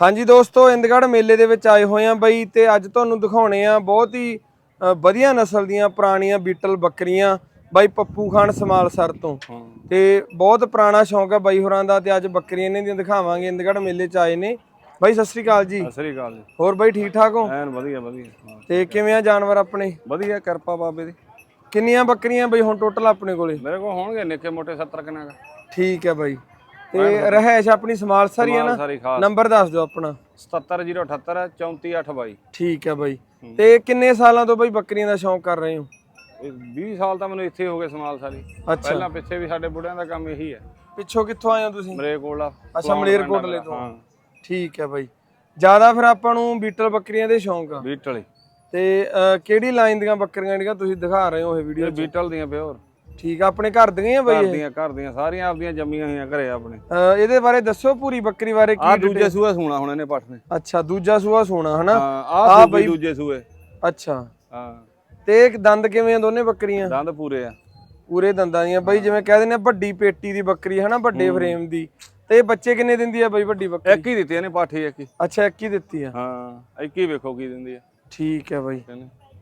ਹਾਂਜੀ ਦੋਸਤੋ ਇੰਦਗੜ੍ਹ ਮੇਲੇ ਦੇ ਵਿੱਚ ਆਏ ਹੋਏ ਆ ਬਈ ਤੇ ਅੱਜ ਤੁਹਾਨੂੰ ਦਿਖਾਉਣੇ ਆ ਬਹੁਤ ਹੀ ਵਧੀਆ ਨਸਲ ਦੀਆਂ ਪੁਰਾਣੀਆਂ ਬੀਟਲ ਬੱਕਰੀਆਂ ਬਾਈ ਪੱਪੂ ਖਾਨ ਸਮਾਲਸਰ ਤੋਂ। ਤੇ ਬਹੁਤ ਪੁਰਾਣਾ ਸ਼ੌਂਕ ਆ ਬਾਈ ਹੋਰਾਂ ਦਾ ਤੇ ਅੱਜ ਬੱਕਰੀਆਂ ਇਹਨਾਂ ਦੀਆਂ ਦਿਖਾਵਾਂਗੇ। ਇੰਦਗੜ੍ਹ ਮੇਲੇ ਚ ਆਏ ਨੇ। ਬਾਈ ਸਤਿ ਸ੍ਰੀ ਅਕਾਲ ਜੀ। ਸਤਿ ਸ੍ਰੀ ਅਕਾਲ ਜੀ। ਹੋਰ ਬਾਈ ਠੀਕ ਠਾਕ ਹੋ? ਐਨ ਵਧੀਆ ਵਧੀਆ। ਤੇ ਕਿਵੇਂ ਆ ਜਾਨਵਰ ਆਪਣੇ? ਵਧੀਆ ਕਿਰਪਾ ਬਾਬੇ ਦੀ। ਕਿੰਨੀਆਂ ਬੱਕਰੀਆਂ ਬਈ ਹੁਣ ਟੋਟਲ ਆਪਣੇ ਕੋਲੇ? ਮੇਰੇ ਕੋਲ ਹੋਣਗੇ ਨਿੱਕੇ ਮੋਟੇ 70 ਕਿੰਨਾ ਦਾ ਠੀਕ ਹੈ ਬਾਈ। ਤੇ ਰਹਿائش ਆਪਣੀ ਸਮਾਲਸਰ ਹੀ ਹੈ ਨਾ? ਨੰਬਰ ਦੱਸ ਦਿਓ ਆਪਣਾ। 77078 34822 ਠੀਕ ਹੈ ਬਾਈ। ਤੇ ਕਿੰਨੇ ਸਾਲਾਂ ਤੋਂ ਬਾਈ ਬੱਕਰੀਆਂ ਦਾ ਸ਼ੌਂਕ ਕਰ ਰਹੇ ਹੋ? ਇਹ 20 ਸਾਲ ਤਾਂ ਮੈਨੂੰ ਇੱਥੇ ਹੋ ਗਏ ਸਮਾਲ ਸਾਰੀ। ਪਹਿਲਾਂ ਪਿੱਛੇ ਵੀ ਸਾਡੇ ਬੁੜਿਆਂ ਦਾ ਕੰਮ ਇਹੀ ਹੈ। ਪਿੱਛੋਂ ਕਿੱਥੋਂ ਆਏ ਹੋ ਤੁਸੀਂ? ਮਰੇ ਕੋਲ ਅੱਛਾ ਮਲੇਰਕੋਟਲੇ ਤੋਂ। ਠੀਕ ਹੈ ਬਾਈ। ਜ਼ਿਆਦਾ ਫਿਰ ਆਪਾਂ ਨੂੰ ਬੀਟਲ ਬੱਕਰੀਆਂ ਦੇ ਸ਼ੌਂਕ ਆ। ਬੀਟਲ ਤੇ ਅਹ, ਕਿਹੜੀ ਲਾਈਨ ਦੀਆਂ ਬੱਕਰੀਆਂ ਜਿਹੜੀਆਂ ਤੁਸੀਂ ਦਿਖਾ ਰਹੇ ਹੋ ਇਹ ਵੀਡੀਓ ਇਹ ਬੀਟਲ ਦੀਆਂ ਪਿਓਰ। ਠੀਕ ਆ ਆਪਣੇ ਘਰ ਦੀਆਂ ਆ ਬਾਈ ਘਰ? ਦੀਆਂ ਘਰ ਦੀਆਂ ਸਾਰੀਆਂ ਆਪਦੀਆਂ ਜੰਮੀਆਂ ਹੋਈਆਂ ਘਰੇ ਆਪਣੇ। ਇਹਦੇ ਬਾਰੇ ਦੱਸੋ ਪੂਰੀ ਬੱਕਰੀ ਬਾਰੇ ਆ ਕੀ ਦੂਜੇ ਸੂਏ ਸੂਣਾ ਹੁਣ ਇਹਨੇ ਪੱਠ ਨੇ। ਅੱਛਾ ਦੂਜਾ ਸੂਆ ਸੋਨਾ ਹਨਾ? ਆ ਬਈ- ਦੂਜੇ ਸੂਏ। ਅੱਛਾ। ਹਾਂ। ਤੇ ਇੱਕ ਦੰਦ ਕਿਵੇਂ ਆ ਦੋਨੇ ਬੱਕਰੀਆਂ? ਦੰਦ ਪੂਰੇ ਆ। ਪੂਰੇ ਦੰਦਾਂ ਦੀਆਂ। ਬਾਈ ਜਿਵੇਂ ਕਹਿ ਦਿੰਦੇ ਆ ਵੱਡੀ ਪੇਟੀ ਦੀ ਬੱਕਰੀ ਹਨਾ? ਵੱਡੇ ਫਰੇਮ ਦੀ। ਤੇ ਇਹ ਬੱਚੇ ਕਿੰਨੇ ਦਿੰਦੀ ਆ ਬਾਈ ਵੱਡੀ ਬੱਕਰੀ? ਇੱਕ ਹੀ ਦਿੱਤੀ ਇਹਨੇ ਪਾਠੀ ਇੱਕ ਹੀ। ਅੱਛਾ ਇੱਕ ਹੀ ਦਿੱਤੀ ਆ। ਹਾਂ ਇੱਕ ਹੀ ਵੇਖੋ ਕੀ ਦਿੰਦੀ ਆ। ਠੀਕ ਹੈ ਬਾਈ।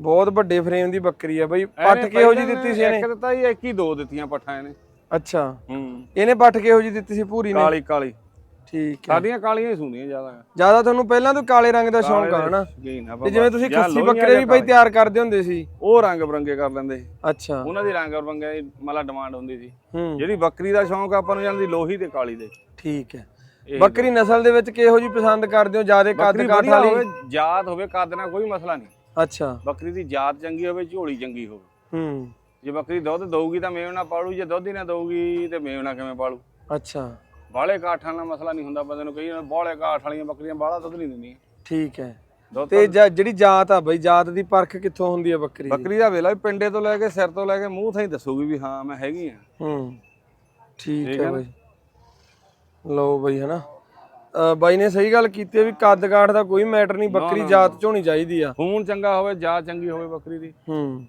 ਬਹੁਤ ਵੱਡੇ ਫਰੇਮ ਦੀ ਬੱਕਰੀ ਆ ਬਾਈ ਪੱਠ ਕਿਹੋ ਜੀ ਦਿੱਤੀ ਸੀ ਇਹਨੇ? ਇੱਕ ਦਿੱਤਾ ਹੀ ਇੱਕ ਹੀ ਦੋ ਦਿੱਤੀਆਂ ਪੱਠਾਂ ਇਹਨੇ। ਅੱਛਾ। ਹੂੰ। ਇਹਨੇ ਪੱਠ ਕਿਹੋ ਜੀ ਦਿੱਤੀ ਸੀ ਪੂਰੀ ਨੇ? ਕਾਲੀ ਕਾਲੀ। ਠੀਕ ਹੈ। ਸਾਡੀਆਂ ਕਾਲੀਆਂ ਹੀ ਸੁਣਦੀਆਂ ਜ਼ਿਆਦਾ। ਜ਼ਿਆਦਾ ਤੁਹਾਨੂੰ ਪਹਿਲਾਂ ਤੋਂ ਕਾਲੇ ਰੰਗ ਦਾ ਸ਼ੌਂਕ ਆ ਹਨਾ? ਤੇ ਜਿਵੇਂ ਤੁਸੀਂ ਜਾਂ ਖੱਸੀ ਬੱਕਰੇ ਵੀ ਜਾਂ ਬਾਈ ਤਿਆਰ ਕਰਦੇ ਹੁੰਦੇ ਸੀ। ਉਹ ਰੰਗ ਬਰੰਗੇ ਕਰ ਲੈਂਦੇ। ਅੱਛਾ। ਉਹਨਾਂ ਦੀ ਰੰਗ ਬਰੰਗੇ ਦੀ ਡਿਮਾਂਡ ਹੁੰਦੀ ਸੀ। ਜਿਹੜੀ ਬੱਕਰੀ ਦਾ ਸ਼ੌਂਕ ਆਪਾਂ ਨੂੰ ਜਾਂਦੀ ਲੋਹੀ ਤੇ ਕਾਲੀ ਦੇ। ਠੀਕ ਹੈ। ਬੱਕਰੀ ਨਸਲ ਦੇ ਵਿੱਚ ਕਿਹੋ ਜੀ ਪਸੰਦ ਕਰਦੇ ਹੋ? ਜ਼ਿਆਦਾ ਕੱਦ ਕਾਠ ਵਾਲੀ? ਜਾਤ ਹੋਵੇ ਕੱਦ ਨਾਲ ਕੋਈ ਮਸਲਾ ਨਹੀਂ। ਅੱਛਾ। ਬੱਕਰੀ ਦੀ ਜਾਤ ਚੰਗੀ ਹੋਵੇ ਝੋਲੀ ਚੰਗੀ ਹੋਵੇ। ਹੂੰ। ਜੇ ਬੱਕਰੀ ਦੁੱਧ ਦਊਗੀ ਤਾਂ ਮੇਵਣਾ ਪਾਲੂ ਜੇ ਦੁੱਧ ਹੀ ਨਾ ਦਊਗੀ ਤੇ ਮੇਵਣਾ ਕਿਵੇਂ ਪਾਲੂ? ਅੱਛਾ। ਬਾਲੇ ਕਾਠਾਂ ਨਾਲ ਮਸਲਾ ਨਹੀਂ ਹੁੰਦਾ ਬੰਦੇ ਨੂੰ ਕਈ ਬਾਲੇ ਕਾਠ ਵਾਲੀਆਂ ਬੱਕਰੀਆਂ ਬਾਲਾ ਦੁੱਧ ਨਹੀਂ ਦਿੰਦੀਆਂ। ਠੀਕ ਹੈ। ਤੇ ਜਿਹੜੀ ਜਾਤ ਆ ਬਾਈ ਜਾਤ ਦੀ ਪਰਖ ਕਿੱਥੋਂ ਹੁੰਦੀ ਆ ਬੱਕਰੀ ਦੀ? ਬੱਕਰੀ ਦਾ ਵੇਲਾ ਵੀ ਪਿੰਡੇ ਤੋਂ ਲੈ ਕੇ ਸਿਰ ਤੋਂ ਲੈ ਕੇ ਮੂੰਹ ਥਾਈ ਦੱਸੂਗੀ ਵੀ ਹਾਂ ਮੈਂ ਹੈਗੀ ਆ। ਹੂੰ। ਠੀਕ ਹੈ ਹੈ? ਬਾਈ। ਲਓ ਬਾਈ ਹਨਾ ਬਾਈ ਨੇ ਸਹੀ ਗੱਲ ਕੀਤੀ ਹੈ ਵੀ ਕੱਦ ਕਾਠ ਦਾ ਕੋਈ ਮੈਟਰ ਨਹੀਂ ਬੱਕਰੀ ਜਾਤ ਚ ਹੋਣੀ ਚਾਹੀਦੀ ਆ। ਖੂਨ ਚੰਗਾ ਹੋਵੇ ਜਾਤ ਚੰਗੀ ਹੋਵੇ ਬੱਕਰੀ ਦੀ। ਹੂੰ।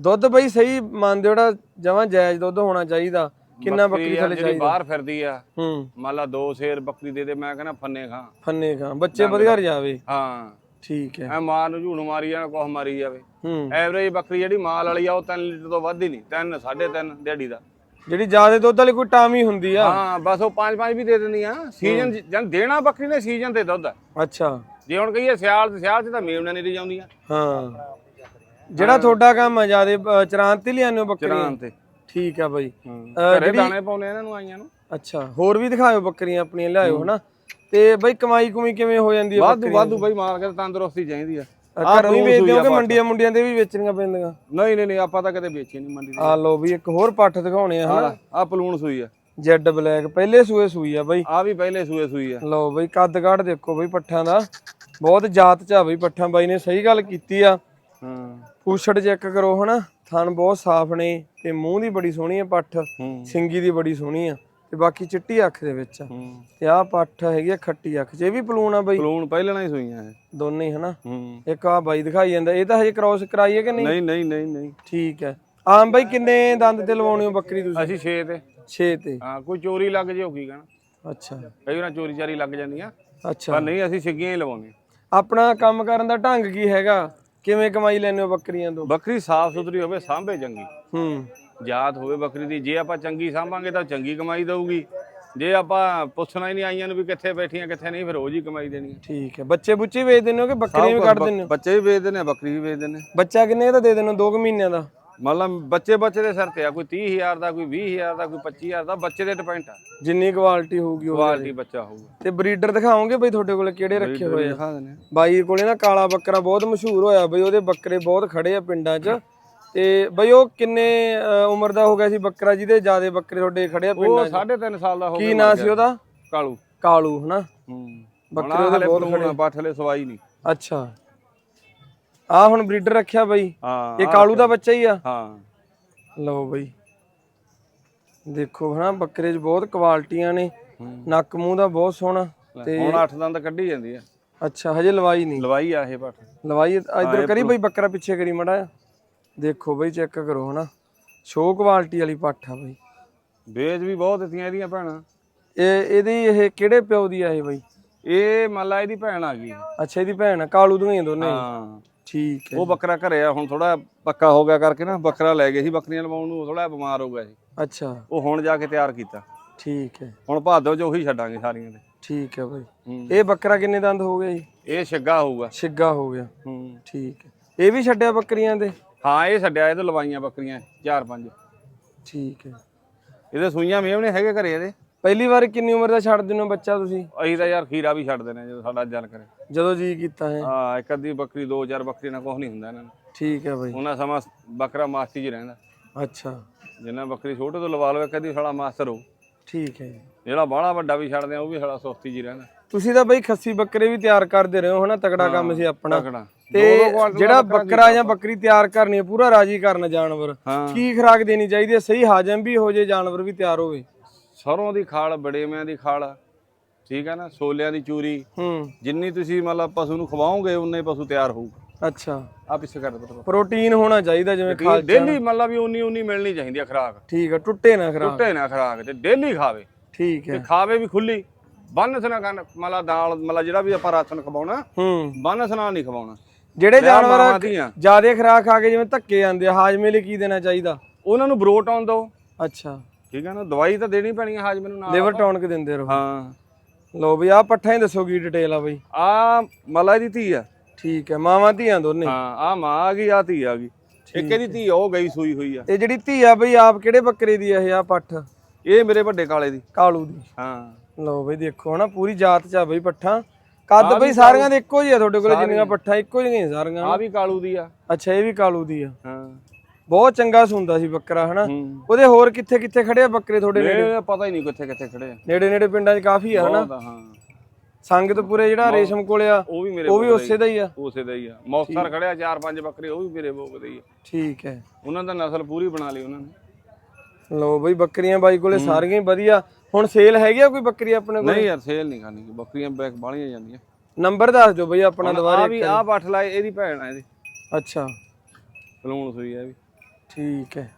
ਦੁੱਧ ਬਈ ਸਹੀ ਮੰਨਦੇ ਜਿਹੜਾ ਜਮਾਂ ਜਾਇਜ਼ ਦੁੱਧ ਹੋਣਾ ਚਾਹੀਦਾ। ਕਿੰਨਾ ਬੱਕਰੀ ਥੱਲੇ ਚਾਹੀਦੀ। ਬਾਹਰ ਫਿਰਦੀ ਆ ਹੂੰ। ਮੰਨ ਲਾ ਦੋ ਸ਼ੇਰ ਬੱਕਰੀ ਦੇ ਦੇ ਮੈਂ ਕਹਿੰਦਾ ਫੰਨੇ ਖਾਂ। ਫੰਨੇ ਖਾਂ। ਬੱਚੇ ਵਧੀਆ ਜਾਵੇ ਹਾਂ। ਠੀਕ ਹੈ। ਐ ਮਾਂ ਨੂੰ ਝੂਣ ਮਾਰੀ ਜਾਣਾ ਕੁਛ ਮਾਰੀ ਜਾਵੇ। ਹੂੰ। ਐਵਰੇਜ ਬੱਕਰੀ ਜਿਹੜੀ ਮਾਲ ਵਾਲੀ ਆ ਉਹ 3 ਲੀਟਰ ਤੋਂ ਵੱਧ ਹੀ ਨਹੀਂ। 3 3.5 ਦਿਹਾੜੀ ਦਾ। ਜਿਹੜੀ ਜ਼ਿਆਦਾ ਦੁੱਧ ਵਾਲੀ ਕੋਈ ਟਾਮੀ ਹੁੰਦੀ ਆ। ਹਾਂ ਬਸ ਉਹ 5 5 ਵੀ ਦੇ ਦਿੰਦੀਆਂ ਸੀਜ਼ਨ ਜਦ ਦੇਣਾ ਬੱਕਰੀ ਨੇ ਸੀਜ਼ਨ ਤੇ ਦੁੱਧ। ਅੱਛਾ। ਜੇ ਹੁਣ ਕਹੀਏ ਸਿਆਲ ਤੇ ਸਿਆਲ ਚ ਤਾਂ ਮੇਵਣਾ ਨਹੀਂ ਜਾਂਦੀਆਂ ਹਾਂ। ਜਿਹੜਾ ਤੁਹਾਡਾ ਕੰਮ ਆ ਜ਼ਿਆਦਾ ਚਰਾਂਤ ਤੇ ਲਿਆਨੋ ਬੱਕਰੀਆਂ ਚਰਾਂ ਤੇ। ਠੀਕ ਆ ਬਾਈ। ਹਾਂ। ਘਰੇ ਦਾਣੇ ਪਾਉਨੇ ਇਹਨਾਂ ਨੂੰ ਆਈਆਂ ਨੂੰ। ਅੱਛਾ ਹੋਰ ਵੀ ਦਿਖਾਇਓ ਬੱਕਰੀਆਂ ਆਪਣੀਆਂ ਲਿਆਇਓ ਹਨਾ। ਤੇ ਬਈ ਕਮਾਈ ਕੁਮੀ ਕਿਵੇਂ ਹੋ ਜਾਂਦੀ ਹੈ ਵਾਧੂ ਵਾਧੂ ਬਈ ਮਾਰ ਕੇ ਤੰਦਰੁਸਤੀ ਚਾਹੀਦੀ ਆ। ਘਰੋਂ ਹੀ ਵੇਚਦੇ ਹੋ ਕਿ। ਮੰਡੀਆਂ ਮੁੰਡੀਆਂ ਦੇ ਵੀ ਵੇਚਣੀਆਂ ਪੈਂਦੀਆਂ। ਨਹੀਂ ਨਹੀਂ ਨਹੀਂ ਆਪਾਂ ਤਾਂ ਕਦੇ ਵੇਚੀ ਨਹੀਂ ਮੰਡੀ ਆ ਲਓ ਵੀ ਇੱਕ ਹੋਰ ਪੱਠ ਦਿਖਾਉਣੇ ਆ ਹਨਾ? ਆ ਪਲੂਣ ਸੂਈ ਆ। ਜੈਡ ਬਲੈਕ ਪਹਿਲੇ ਸੂਏ ਸੂਈ ਆ ਬਈ। ਆ ਵੀ ਪਹਿਲੇ ਸੂਏ ਸੂਈ ਆ। ਲਓ ਬਈ ਕੱਦ ਕਾਠ ਦੇਖੋ ਬਈ ਪੱਠਾਂ ਦਾ। ਬਹੁਤ ਜਾਤ ਚ ਆ ਬਈ ਪੱਠਾਂ ਬਾਈ ਨੇ ਸਹੀ ਗੱਲ ਕੀਤੀ ਆ। ਹਾਂ। ਪੂਛੜ ਚੈੱਕ ਕਰੋ ਹਨਾ? ਥਣ ਬਹੁਤ ਸਾਫ਼ ਨੇ ਤੇ ਮੂੰਹ ਦੀ ਬੜੀ ਸੋਹਣੀ ਆ ਪੱਠ। ਸਿੰਗੀ ਦੀ ਬੜੀ ਸੋਹਣੀ ਆ। ਤੇ ਬਾਕੀ ਚਿੱਟੀ ਅੱਖ ਦੇ ਵਿੱਚ ਆ। ਹੂੰ। ਤੇ ਆਹ ਪੱਠ ਹੈਗੀ ਆ ਖੱਟੀ ਅੱਖ 'ਚ ਇਹ ਵੀ ਪਲੂਣ ਆ ਬਈ। ਪਲੂਣ ਪਹਿਲੇ ਨਾਲ ਹੀ ਸੂਈਆਂ ਇਹ। ਦੋਨੇ ਹੀ ਹਨਾ? ਹੂੰ। ਇੱਕ ਆ ਬਾਈ ਦਿਖਾਈ ਜਾਂਦਾ ਇਹ ਤਾਂ ਹਜੇ ਕ੍ਰਾਸ ਕਰਾਈ ਹੈ ਕਿ ਨਹੀਂ? ਨਹੀਂ ਨਹੀਂ ਨਹੀਂ ਨਹੀਂ। ਠੀਕ ਹੈ। ਆਮ ਬਾਈ ਕਿੰਨੇ ਦੰਦ ਤੇ ਲਵਾਉਣੀ ਹੋ ਬੱਕਰੀ ਤੁਸੀਂ? ਅਸੀਂ 6 ਤੇ। 6 ਤੇ। ਹਾਂ ਕੋਈ ਚੋਰੀ ਲੱਗ ਜੇ ਹੋ ਕੀ ਕਹਿਣਾ। ਅੱਛਾ। ਕਈ ਵਾਰ ਚੋਰੀ ਚਾਰੀ ਲੱਗ ਜਾਂਦੀਆਂ। ਅੱਛਾ। ਪਰ ਨਹੀਂ ਅਸੀਂ ਛਿੱਗੀਆਂ ਹੀ ਲਵਾਉਂਦੇ ਆਪਣਾ ਕੰਮ ਕਰਨ ਦਾ ਢੰਗ ਕੀ ਹੈਗਾ? ਕਿਵੇਂ ਕਮਾਈ ਲੈਂਦੇ ਹੋ ਬੱਕਰੀਆਂ ਤੋਂ? ਬੱਕਰੀ ਸਾਫ਼ ਸੁਥਰੀ ਹੋਵੇ ਸਾਂਭੇ ਚੰਗੀ। ਹੂੰ। ਜਾਤ ਹੋਵੇ ਬੱਕਰੀ ਦੀ ਜੇ ਆਪਾਂ ਚੰਗੀ ਸਾਂਭਾਂਗੇ ਤਾਂ ਚੰਗੀ ਕਮਾਈ ਦਊਗੀ। ਜੇ ਆਪਾਂ ਪੁੱਛਣਾ ਹੀ ਨਹੀਂ ਆਈਆਂ ਨੂੰ ਵੀ ਕਿੱਥੇ ਬੈਠੀਆਂ ਕਿੱਥੇ ਨਹੀਂ ਫਿਰ ਰੋਜ਼ ਹੀ ਕਮਾਈ ਦੇਣੀ ਹੈ। ਠੀਕ ਹੈ। ਬੱਚੇ ਬੁੱਚੇ ਵੇਚ ਦਿੰਦੇ ਹੋ ਕਿ ਬੱਕਰੀਆਂ ਵੀ ਕੱਢ ਦਿੰਦੇ ਹੋ? ਬੱਚੇ ਵੀ ਵੇਚਦੇ ਨੇ ਬੱਕਰੀ ਵੀ ਵੇਚਦੇ ਨੇ ਬੱਚਾ ਕਿੰਨੇ ਦਾ ਦੇ ਦਿੰਦੇ ਹੋ? 2 ਮਹੀਨਿਆਂ ਦਾ? ਮਤਲਬ ਬੱਚੇ ਬੱਚੇ ਦੇ ਸਿਰ ਤੇ ਆ ਕੋਈ 30000 ਦਾ ਕੋਈ 20000 ਦਾ ਕੋਈ 25000 ਦਾ ਬੱਚੇ ਦੇ ਡਿਪੈਂਡ ਆ। ਜਿੰਨੀ ਕੁਆਲਿਟੀ ਹੋਊਗੀ ਉਹ ਕੁਆਲਿਟੀ ਬੱਚਾ ਹੋਊਗਾ। ਤੇ ਬਰੀਡਰ ਦਿਖਾਓਗੇ ਬਈ ਤੁਹਾਡੇ ਕੋਲ ਕਿਹੜੇ ਰੱਖੇ ਹੋਏ ਆ? ਦਿੰਦੇ ਬਾਈ ਕੋਲੇ ਨਾ ਕਾਲਾ ਬੱਕਰਾ ਬਹੁਤ ਮਸ਼ਹੂਰ ਹੋਇਆ ਬਈ ਉਹਦੇ ਬੱਕਰੇ ਬਹੁਤ ਖੜੇ ਆ ਪਿੰਡਾਂ 'ਚ। ਤੇ ਬਈ ਉਹ ਕਿੰਨੇ ਉਮਰ ਦਾ ਹੋ ਗਿਆ ਸੀ ਬੱਕਰਾ ਜਿਹਦੇ? ਜਿਆਦੇ ਬੱਕਰੇ ਤੁਹਾਡੇ ਖੜੇ ਆ ਉਹ ਪਿੰਡਾਂ 'ਚ? 3.5 ਸਾਲ ਦਾ ਹੋ ਕੀ ਗਿਆ ਨਾਂ ਸੀ ਉਹਦਾ? ਕਾਲੂ। ਕਾਲੂ ਹਨਾ? ਹੂੰ। ਬੱਕਰੇ ਉਹਦੇ ਬਹੁਤ ਖੜੇ। ਬਾਠਲੇ ਸਵਾਈ ਨਹੀਂ। ਅੱਛਾ। ਆ ਹੁਣ ਬਰੀਡਰ ਰੱਖਿਆ ਬਈ। ਹਾਂ ਇਹ ਕਾਲੂ ਦਾ ਬੱਚਾ ਹੀ ਆ। ਹਾਂ। ਲਓ ਬਈ। ਦੇਖੋ ਹਨਾ ਬੱਕਰੇ 'ਚ ਬਹੁਤ ਕੁਆਲਟੀਆਂ ਨੇ। ਨੱਕ ਮੂੰਹ ਦਾ ਬਹੁਤ ਸੋਹਣਾ। ਤੇ ਹੁਣ 8 ਦੰਦ ਕੱਢੀ ਜਾਂਦੀ ਆ। ਅੱਛਾ ਹਜੇ ਲਵਾਈ ਨਹੀਂ। ਲਵਾਈ ਆ ਇਹ ਪੱਠ ਲਵਾਈ ਇਧਰ ਕਰੀ ਬਈ ਬੱਕਰਾ ਪਿੱਛੇ ਕਰੀ ਮੜਾ ਦੇਖੋ ਬਈ ਚੈੱਕ ਕਰੋ ਹਨਾ। ਸ਼ੋ ਕੁਆਲਿਟੀ ਵਾਲੀ ਪੱਠ ਆ ਬਈ। ਵੇਚ ਵੀ ਬਹੁਤ ਦਿੱਤੀਆਂ ਇਹਦੀਆਂ ਭੈਣਾਂ। ਇਹ ਇਹਦੀ ਇਹ ਕਿਹੜੇ ਪਿਓ ਦੀ ਆ ਇਹ ਬਈ? ਇਹ ਮੰਨ ਲਾ ਇਹਦੀ ਭੈਣ ਆ ਗਈ। ਅੱਛਾ ਇਹਦੀ ਭੈਣ ਕਾਲੂ ਦੀਆਂ ਦੋਨੇ। ਹਾਂ। ਠੀਕ ਹੈ ਉਹ ਬੱਕਰਾ ਘਰੇ ਆ ਹੁਣ ਥੋੜਾ ਪੱਕਾ ਹੋ ਗਿਆ ਕਰਕੇ ਨਾ ਬੱਕਰਾ ਲੈ ਗਏ ਸੀ ਬੱਕਰੀਆਂ ਲਵਾਉਣ ਨੂੰ ਥੋੜਾ ਬਿਮਾਰ ਹੋ ਗਿਆ ਸੀ। ਅੱਛਾ। ਉਹ ਹੁਣ ਜਾ ਕੇ ਤਿਆਰ ਕੀਤਾ। ਠੀਕ ਹੈ। ਹੁਣ ਭਾਦੋ ਚ ਉਹੀ ਛੱਡਾਂਗੇ ਸਾਰੀਆਂ ਦੇ। ਠੀਕ ਹੈ ਬਾਈ। ਇਹ ਬੱਕਰਾ ਕਿੰਨੇ ਦੰਦ ਹੋ ਗਿਆ ਜੀ? ਇਹ ਛੱਗਾ ਹੋਊਗਾ। ਛਿੱਗਾ ਹੋ ਗਿਆ। ਹੂੰ। ਠੀਕ ਹੈ। ਇਹ ਵੀ ਛੱਡਿਆ ਬੱਕਰੀਆਂ ਦੇ? ਹਾਂ ਇਹ ਛੱਡਿਆ ਇਹ ਤੋਂ ਲਵਾਈਆਂ ਬੱਕਰੀਆਂ ਚਾਰ ਪੰਜ। ਠੀਕ ਹੈ। ਇਹਦੇ ਸੂਈਆਂ ਮੇਵਣੇ ਹੈਗੇ ਘਰੇ ਇਹਦੇ। ਪਹਿਲੀ ਵਾਰ ਕਿੰਨੀ ਉਮਰ ਦਾ ਛੱਡ ਦਿੰਦੇ ਹੋ ਬੱਚਾ ਤੁਸੀਂ? ਅਸੀਂ ਤਾਂ ਯਾਰ ਖੀਰਾ ਵੀ ਛੱਡ ਦੇਣੇ ਜਦੋਂ ਸਾਡਾ ਜਲ ਕਰੇ। ਜਦੋਂ ਜੀ ਕੀਤਾ ਹੈ। ਹਾਂ ਇੱਕ ਅੱਧੀ ਬੱਕਰੀ ਦੋ ਚਾਰ ਬੱਕਰੀ ਨਾਲ ਕੁਝ ਨਹੀਂ ਹੁੰਦਾ ਇਹਨਾਂ ਨੂੰ। ਠੀਕ ਹੈ ਬਾਈ। ਉਹਨਾਂ ਸਮਾਂ ਬੱਕਰਾ ਮਾਸਤੀ 'ਚ ਰਹਿੰਦਾ। ਅੱਛਾ। ਜਿੰਨਾ ਬੱਕਰੀ ਛੋਟੇ ਤੋਂ ਲਵਾ ਲਵੇ ਕਦੀ ਸਾਲਾ ਮਾਸਟਰ ਹੋ ਠੀਕ ਹੈ ਜੀ। ਜਿਹੜਾ ਬਾਹਲਾ ਵੱਡਾ ਵੀ ਛੱਡਦੇ ਆ ਉਹ ਵੀ ਸਾਲਾ ਸੁਸਤੀ 'ਚ ਹੀ ਰਹਿੰਦਾ। ਤੁਸੀਂ ਤਾਂ ਬਾਈ ਖੱਸੀ ਬੱਕਰੇ ਵੀ ਤਿਆਰ ਕਰਦੇ ਰਹੇ ਹੋ ਹਨਾ? ਤਗੜਾ ਕੰਮ ਸੀ ਆਪਣਾ। ਤਕੜਾ। ਤੇ ਜਿਹੜਾ ਬੱਕਰਾ ਜਾਂ ਬੱਕਰੀ ਤਿਆਰ ਕਰਨੀ ਹੈ ਪੂਰਾ ਰਾਜੀ ਕਰਨ ਜਾਨਵਰ। ਹਾਂ। ਕੀ ਖੁਰਾਕ ਦੇਣੀ ਚਾਹੀਦੀ ਹੈ? ਸਹੀ ਹਾਜ਼ਮ ਵੀ ਹੋ ਜੇ ਜਾਨਵਰ ਵੀ ਤਿਆਰ ਹੋਵੇ। ਸਰੋਂ ਦੀ ਖਾਲ ਬੜੇਵਿਆਂ ਦੀ ਖਾਲ ਠੀਕ ਹੈ ਨਾ? ਛੋਲਿਆਂ ਦੀ ਚੂਰੀ। ਹੂੰ। ਜਿੰਨੀ ਤੁਸੀਂ ਮਤਲਬ ਪਸ਼ੂ ਨੂੰ ਖਵਾਓਗੇ ਉਨੇ ਹੀ ਪਸ਼ੂ ਤਿਆਰ ਹੋਊ। ਅੱਛਾ। ਆ ਪਿੱਛੇ ਕਰ ਦੋ ਪ੍ਰੋਟੀਨ ਹੋਣਾ ਚਾਹੀਦਾ ਜਿਵੇਂ ਖਾ ਡੇਲੀ ਮਤਲਬ ਵੀ ਉਨੀ ਉਨੀ ਮਿਲਣੀ ਚਾਹੀਦੀ ਆ ਖੁਰਾਕ। ਠੀਕ ਹੈ ਟੁੱਟੇ ਨਾ ਖਰਾਬ ਟੁੱਟੇ ਨਾ ਖੁਰਾਕ ਤੇ ਡੇਲੀ ਖਾਵੇ। ਠੀਕ ਤੇ ਹੈ। ਖਾਵੇ ਵੀ ਖੁੱਲੀ ਬੰਨਸ ਨਾ ਕਰਨ ਮਤਲਬ ਦਾਲ ਮਤਲਬ ਜਿਹੜਾ ਵੀ ਆਪਾਂ ਰਾਸ਼ਨ ਖਵਾਉਣਾ ਹੂੰ। ਬੰਨਸ ਨਾਲ ਨਹੀਂ ਖਵਾਉਣਾ। ਜਿਹੜੇ ਤੇ ਜਾਨਵਰ ਜਿਆਦੇ ਖਰਾਕ ਖਾ ਕੇ ਜਿਵੇਂ ਧੱਕੇ ਜਾਂਦੇ ਆ ਹਾਜ਼ਮੇ ਲਈ ਕੀ ਦੇਣਾ ਚਾਹੀਦਾ? ਉਹਨਾਂ ਨੂੰ ਬਰੋਟਾਉਨ ਦਿਓ। ਅੱਛਾ। ਠੀਕ ਹੈ ਨਾ ਦਵਾਈ ਤਾਂ ਦੇਣੀ ਪੈਣੀ ਹੈ ਹਾਜਮੇ ਨੂੰ ਨਾਲ। ਲਿਵਰ ਟੌਨਕ ਦਿੰਦੇ ਰਹੋ। ਹਾਂ। ਲਓ ਬਈ ਆਹ ਪੱਠਾ ਹੀ ਦੱਸੋ ਕੀ ਡਿਟੇਲ ਆ ਬਈ। ਆ ਮਲਾ ਦੀ ਧੀ ਆ। ਠੀਕ ਹੈ ਮਾਵਾਂ ਧੀਆਂ ਦੋਨੇ। ਹਾਂ ਆ ਮਾਂ ਆ ਗਈ ਆ ਧੀ ਆ ਗਈ। ਇੱਕ ਇਹਦੀ ਧੀ ਉਹ ਗਈ ਸੂਈ ਹੋਈ ਆ। ਇਹ ਜਿਹੜੀ ਧੀ ਆ ਬਈ ਆਪ ਕਿਹੜੇ ਬੱਕਰੇ ਦੀ ਆ ਇਹ ਆ ਪੱਠ? ਇਹ ਮੇਰੇ ਵੱਡੇ ਕਾਲੇ ਦੀ। ਕਾਲੂ ਦੀ। ਹਾਂ। ਲਓ ਬਈ ਦੇਖੋ ਹਨਾ ਪੂਰੀ ਜਾਤ ਚ ਆ ਬਈ ਪੱਠਾ। ਕੱਦ ਬਈ ਸਾਰੀਆਂ ਦੇ ਇੱਕੋ ਜਿਹੀ ਆ ਤੁਹਾਡੇ ਕੋਲ ਜਿੰਨੀਆਂ ਪੱਠਾ ਇੱਕੋ ਜਿਹੀਆਂ ਸਾਰੀਆਂ। ਆ ਵੀ ਕਾਲੂ ਦੀ ਆ। ਅੱਛਾ ਇਹ ਵੀ ਕਾਲੂ ਦੀ ਆ। ਹਾਂ। ਬਹੁਤ ਚੰਗਾ ਸੁੰਦਾ ਸੀ ਬੱਕਰਾ ਹਨਾ? ਉਹਦੇ ਹੋਰ ਕਿੱਥੇ ਕਿੱਥੇ ਖੜੇ ਆ ਬੱਕਰੇ ਤੁਹਾਡੇ ਨੇੜੇ ਪਤਾ ਹੀ ਨਹੀਂ ਕਿੱਥੇ ਕਿੱਥੇ ਖੜੇ ਆ। ਨੇੜੇ ਨੇੜੇ ਪਿੰਡਾਂ 'ਚ ਕਾਫੀ ਆ ਹਨਾ? ਬਹੁਤ ਆ, ਹਾਂ। ਸੰਗਤ ਪੂਰੇ ਜਿਹੜਾ ਰੇਸ਼ਮ ਕੋਲੇ ਆ ਉਹ ਵੀ ਮੇਰੇ ਉਹ ਵੀ ਉਸੇ ਦਾ ਹੀ ਆ। ਉਸੇ ਦਾ ਹੀ ਆ। ਮੌਸਰ ਖੜਿਆ ਚਾਰ ਪੰਜ ਬੱਕਰੇ ਉਹ ਵੀ ਮੇਰੇ ਭੋਗ ਦੇ ਹੀ ਆ। ਠੀਕ ਹੈ। ਉਹਨਾਂ ਦਾ ਨਸਲ ਪੂਰੀ ਬਣਾ ਲਈ ਉਹਨਾਂ ਨੇ। ਲਓ ਬਈ ਬੱਕਰੀਆਂ ਬਾਈ ਕੋਲੇ ਸਾਰੀਆਂ ਹੀ ਵਧੀਆ। ਹੁਣ ਸੇਲ ਹੈਗੀ ਆ ਕੋਈ ਬੱਕਰੀ ਆਪਣੇ ਕੋਲ? ਨਹੀਂ ਯਾਰ ਸੇਲ ਨਹੀਂ ਕਰਨੀ ਬੱਕਰੀਆਂ ਬੈਕ ਬਾਲੀਆਂ ਜਾਂਦੀਆਂ। ਨੰਬਰ ਦੱਸ ਦਿਓ ਬਈ ਆਪਣਾ ਆ ਦੁਬਾਰੇ ਵੀ ਆ ਪੱਠ ਲਾਏ ਇਹਦੀ ਭੈਣ ਆ ਇਹਦੀ। ਅੱਛਾ। ਸਲੂਣ ਸੂਈ ਆ ਵੀ। ਠੀਕ ਹੈ।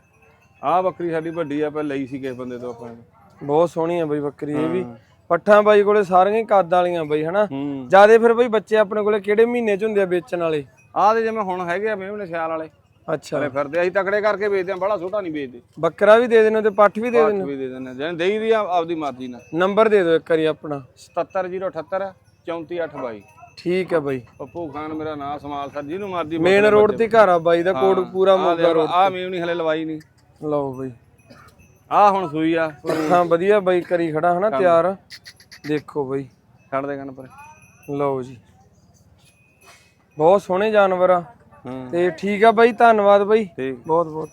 ਆ ਬੱਕਰੀ ਸਾਡੀ ਵੱਡੀ ਆ ਪਹਿਲਾਂ ਲਈ ਸੀ ਕਿਸੇ ਬੰਦੇ ਤੋਂ ਆਪਾਂ। ਬਹੁਤ ਸੋਹਣੀ ਆ ਬਈ ਬੱਕਰੀ ਇਹ ਵੀ। ਪੱਠਾਂ ਬਾਈ ਕੋਲੇ ਸਾਰੀਆਂ ਹੀ ਕੱਦ ਵਾਲੀਆਂ ਬਈ ਹਨਾ? ਜਿਆਦੇ ਫਿਰ ਬਈ ਬੱਚੇ ਆਪਣੇ ਕੋਲੇ ਕਿਹੜੇ ਮਹੀਨੇ ਚ ਹੁੰਦੇ ਆ ਵੇਚਣ ਵਾਲੇ? ਆ ਦੇ ਜਿਵੇਂ ਹੁਣ ਹੈਗੇ ਆ ਮੇਵਨੇ ਸਿਆਲ ਵਾਲੇ। ਅੱਛਾ। ਅਰੇ ਫਿਰਦੇ ਅਸੀਂ ਤਕੜੇ ਕਰਕੇ ਵੇਚਦੇ ਆ ਬੜਾ ਛੋਟਾ ਨਹੀਂ ਵੇਚਦੇ। ਬੱਕਰਾ ਵੀ ਦੇ ਦੇਣੇ ਤੇ ਪੱਠ ਵੀ ਦੇ ਪੱਠ ਦੇਣੇ ਵੀ ਦੇ ਦਿੰਦੇ ਜਿਹਨੇ ਦੇਈ ਦੀ ਆ ਆਪਦੀ ਮਰਜ਼ੀ ਨਾਲ। ਨੰਬਰ ਦੇ ਦਿਓ ਇੱਕ ਵਾਰੀ ਆਪਣਾ। 77078 34822 ਠੀਕ ਹੈ ਬਾਈ। ਪੱਪੂ ਖਾਨ ਮੇਰਾ ਨਾਮ ਸਮਾਲ ਸਰ ਜਿਹਨੂੰ ਮਰਜ਼ੀ ਮੇਨ ਰੋਡ ਤੇ ਘਰ ਆ ਬਾਈ ਦਾ ਕੋਡ ਪੂਰਾ ਮੋਗਾ ਰੋਡ ਆ ਮੇਵਨੀ ਹਲੇ ਲਵਾਈ ਨਹੀਂ। ਲਓ ਬਾਈ। ਆ ਹੁਣ ਸੂਈ ਆ। ਹਾਂ ਵਧੀਆ ਬਾਈ ਕਰੀ ਖੜਾ ਹਨਾ ਤਿਆਰ। ਦੇਖੋ ਬਾਈ। ਛੱਡ ਦੇ ਕੰਨ ਪਰ। ਲਓ ਜੀ। ਬਹੁਤ ਸੋਹਣੇ ਜਾਨਵਰ ਆ। ਤੇ ਠੀਕ ਆ ਬਾਈ ਧੰਨਵਾਦ ਬਾਈ। ਠੀਕ। ਬਹੁਤ ਬਹੁਤ